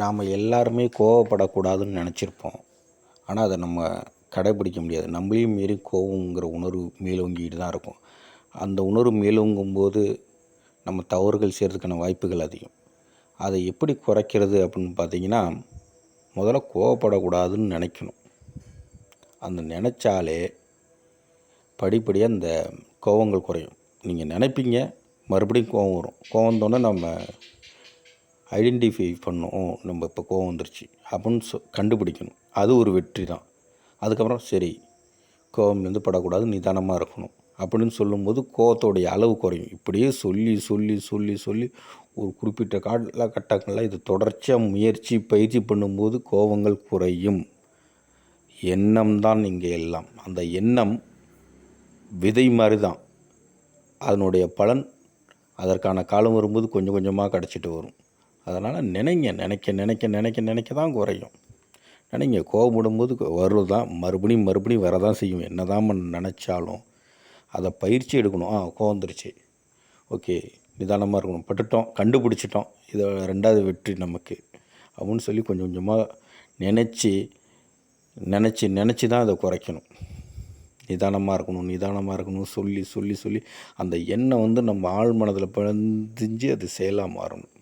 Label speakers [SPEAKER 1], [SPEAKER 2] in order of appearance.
[SPEAKER 1] நாம் எல்லாருமே கோவப்படக்கூடாதுன்னு நினச்சிருப்போம். ஆனால் அதை நம்ம கடைப்பிடிக்க முடியாது. நம்மளையும் மீறி கோவங்கிற உணர்வு மேலோங்கிட்டு தான் இருக்கும். அந்த உணர்வு மேலோங்கும் போது நம்ம தவறுகள் செய்கிறதுக்கான வாய்ப்புகள் அதிகம். அதை எப்படி குறைக்கிறது அப்படின்னு பார்த்தீங்கன்னா முதல்ல கோவப்படக்கூடாதுன்னு நினைக்கணும். அந்த நினச்சாலே படிப்படியாக அந்த கோவங்கள் குறையும். நீங்கள் நினைப்பீங்க மறுபடியும் கோவம் வரும். கோவம் வந்தோடனே நம்ம ஐடென்டிஃபை பண்ணணும். நம்ம இப்போ கோவம் வந்துருச்சு. அப்படின்னு சொ கண்டுபிடிக்கணும். அது ஒரு வெற்றி தான். அதுக்கப்புறம் சரி கோவம் வந்து படக்கூடாது நிதானமாக இருக்கணும். அப்படின்னு சொல்லும்போது கோவத்தோடைய அளவு குறையும். இப்படியே சொல்லி சொல்லி சொல்லி சொல்லி ஒரு குறிப்பிட்ட காலகட்டங்களில் இது தொடர்ச்சியாக முயற்சி பயிற்சி பண்ணும்போது கோவங்கள் குறையும். எண்ணம் தான் இங்கே எல்லாம். அந்த எண்ணம் விதை மாதிரி தான். அதனுடைய பலன் அதற்கான காலம் வரும்போது கொஞ்சம் கொஞ்சமாக கிடச்சிட்டு வரும். அதனால் நினைங்க நினைக்க நினைக்க நினைக்க நினைக்க தான் குறையும். நினைங்க கோபப்படும்போது வரும் தான் மறுபடியும் மறுபடியும் வரதான் செய்யும். என்ன தான் நினச்சாலும் அதை பயிற்சி எடுக்கணும். ஆ கோவம் ஓகே நிதானமாக இருக்கணும். பட்டுட்டோம் கண்டுபிடிச்சிட்டோம். இதை ரெண்டாவது வெற்றி நமக்கு. அப்படின்னு சொல்லி கொஞ்சம் கொஞ்சமாக நினச்சி நினச்சி நினச்சி தான் அதை குறைக்கணும். நிதானமாக இருக்கணும் நிதானமாக இருக்கணும். சொல்லி சொல்லி சொல்லி அந்த எண்ணெய் வந்து நம்ம ஆழ் மனதில் பதிஞ்சு அது செயலாக மாறணும்.